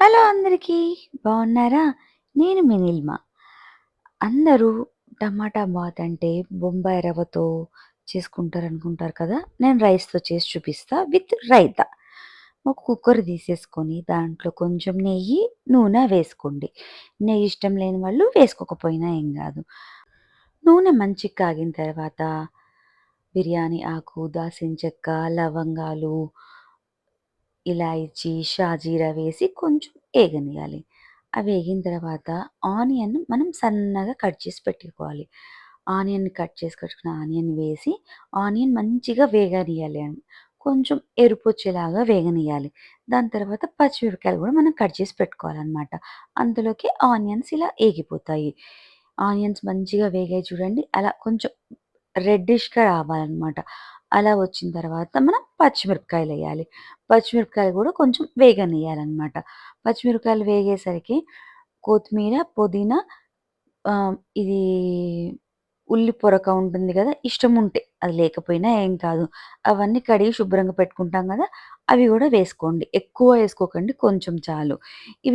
Hello అందరికీ బాగున్నారా? నేను మినిల్మ అందరూ టమాటా బాత్ అంటే బొంబాయి రవ్వతో చేసుకుంటారు అనుకుంటారు కదా? నేను రైస్తో చేసి చూపిస్తా విత్ రైతా. ఒక కుక్కర్ తీసేసుకొని దాంట్లో కొంచెం నెయ్యి నూనె వేసుకోండి. నెయ్యి ఇష్టం లేని వాళ్ళు వేసుకోకపోయినా ఏం కాదు. నూనె మంచిగా కాగిన తర్వాత బిర్యానీ ఆకు దాసిన చెక్క లవంగాలు ఇలాయచీ షాజీరా వేసి కొంచెం ఏగనియాలి అవి వేగిన తర్వాత ఆనియన్ మనం సన్నగా కట్ చేసి పెట్టుకోవాలి. ఆనియన్ కట్ చేసి కట్టుకున్న ఆనియన్ వేసి ఆనియన్ మంచిగా వేగనియాలి అని కొంచెం ఎరుపు వచ్చేలాగా వేగనియాలి దాని తర్వాత పచ్చిమిరపకాయలు కూడా మనం కట్ చేసి పెట్టుకోవాలన్నమాట. అందులోకి ఆనియన్స్ ఇలా ఏగిపోతాయి. ఆనియన్స్ మంచిగా వేగాయి చూడండి. అలా కొంచెం రెడ్డిష్గా రావాలన్నమాట. అలా వచ్చిన తర్వాత మనం పచ్చిమిరపకాయలు వేయాలి. పచ్చిమిరపకాయలు కూడా కొంచెం వేగనియాలన్నమాట పచ్చిమిరపకాయలు వేగేసరికి కొత్తిమీర పుదీనా ఇది ఉల్లి పొరక ఉంటుంది కదా ఇష్టం ఉంటే అది లేకపోయినా ఏం కాదు. అవన్నీ కడిగి శుభ్రంగా పెట్టుకుంటాం కదా అవి కూడా వేసుకోండి. ఎక్కువ వేసుకోకండి కొంచెం చాలు.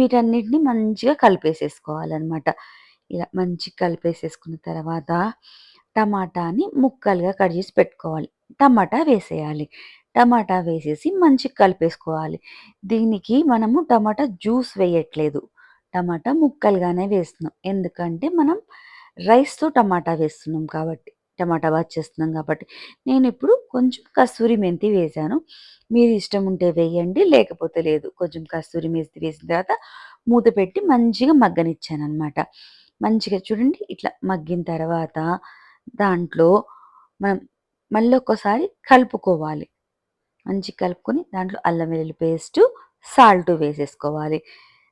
వీటన్నిటిని మంచిగా కలిపేసేసుకోవాలన్నమాట. ఇలా మంచిగా కలిపేసేసుకున్న తర్వాత టమాటాని ముక్కలుగా కట్ చేసి పెట్టుకోవాలి. టమాటా వేసేయాలి. టమాటా వేసేసి మంచిగా కలిపేసుకోవాలి. దీనికి మనము టమాటా జ్యూస్ వేయట్లేదు. టమాటా ముక్కలుగానే వేస్తున్నాం. ఎందుకంటే మనం రైస్తో టమాటా వేస్తున్నాం కాబట్టి టమాటా బాగా చేస్తున్నాం కాబట్టి. నేను ఇప్పుడు కొంచెం కస్తూరి మెంతి వేసాను. మీరు ఇష్టం ఉంటే వేయండి లేకపోతే లేదు. కొంచెం కస్తూరి మెంతి వేసిన తర్వాత మూత పెట్టి మంచిగా మగ్గనిచ్చాను అనమాట మంచిగా చూడండి ఇట్లా మగ్గిన తర్వాత దాంట్లో మనం మళ్ళీ ఒక్కసారి కలుపుకోవాలి. మంచిగా కలుపుకొని దాంట్లో అల్లం వెల్లుల్లి పేస్టు సాల్ట్ వేసేసుకోవాలి.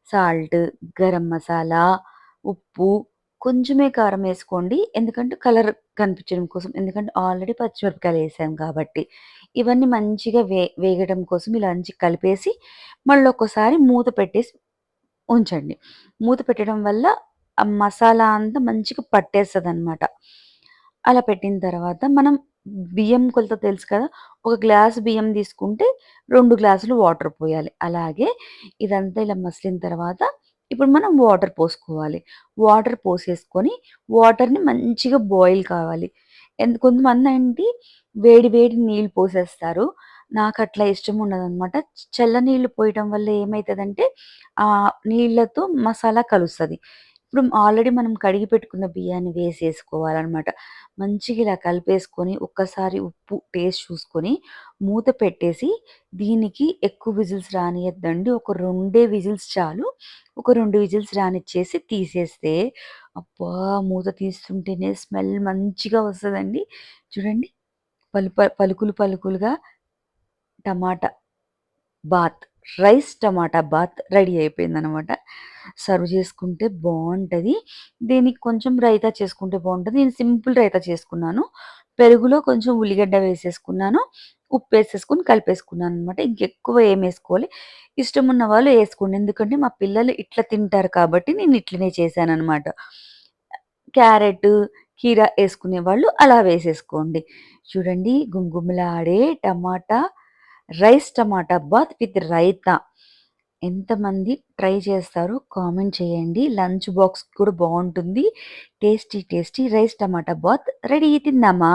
సాల్ట్ గరం మసాలా ఉప్పు కొంచెమే కారం వేసుకోండి. ఎందుకంటే కలర్ కనిపించడం కోసం ఎందుకంటే ఆల్రెడీ పచ్చిమిరపకాయలు వేసాం కాబట్టి. ఇవన్నీ మంచిగా వే వేగడం కోసం ఇలా మంచి కలిపేసి మళ్ళీ ఒక్కసారి మూత పెట్టేసి ఉంచండి. మూత పెట్టడం వల్ల ఆ మసాలా అంతా మంచిగా పట్టేస్తుంది అనమాట అలా పెట్టిన తర్వాత మనం బియ్యం కొలత తెలుసు కదా ఒక గ్లాస్ బియ్యం తీసుకుంటే రెండు గ్లాసులు వాటర్ పోయాలి. అలాగే ఇదంతా ఇలా మసిలిన తర్వాత ఇప్పుడు మనం వాటర్ పోసుకోవాలి. వాటర్ పోసేసుకొని వాటర్ని మంచిగా బాయిల్ కావాలి. ఎందు కొంతమంది ఏంటి వేడి వేడి నీళ్ళు పోసేస్తారు. నాకు అట్లా ఇష్టం ఉండదనమాట చల్ల నీళ్ళు పోయటం వల్ల ఏమవుతుందంటే ఆ నీళ్ళతో మసాలా కలుస్తుంది. ఇప్పుడు ఆల్రెడీ మనం కడిగి పెట్టుకున్న బియ్యాన్ని వేసేసుకోవాలన్నమాట. మంచిగా ఇలా కలిపేసుకొని ఒక్కసారి ఉప్పు టేస్ట్ చూసుకొని మూత పెట్టేసి దీనికి ఎక్కువ విజిల్స్ రానియద్దండి. ఒక రెండే విజిల్స్ చాలు. ఒక రెండు విజిల్స్ రానిచ్చేసి తీసేస్తే అబ్బా! మూత తీస్తుంటేనే స్మెల్ మంచిగా వస్తుందండి. చూడండి. పలు పలుకులు పలుకులుగా tomato bath rice tomato bath ready అయిపోయిందనమాట సర్వ్ చేసుకుంటే బాగుంటుంది దీనికి కొంచెం రైతా చేసుకుంటే బాగుంటుంది నేను సింపుల్ రైతా చేసుకున్నాను. పెరుగులో కొంచెం ఉల్లిగడ్డ వేసేసుకున్నాను. ఉప్పు వేసేసుకుని కలిపేసుకున్నాను అనమాట ఇంకెక్కువ ఏం వేసుకోవాలి ఇష్టం ఉన్న వాళ్ళు వేసుకోండి. ఎందుకంటే మా పిల్లలు ఇట్లా తింటారు కాబట్టి నేను ఇట్లనే చేశాను అనమాట క్యారెట్ కీరా వేసుకునే వాళ్ళు అలా వేసేసుకోండి. చూడండి గుంగుమలాడే tomato rice tomato bath with raita. ఎంతమంది ట్రై చేస్తారో కామెంట్ చేయండి. లంచ్ బాక్స్ కూడా బాగుంటుంది. Tasty tasty rice tomato bath ready. తిందామా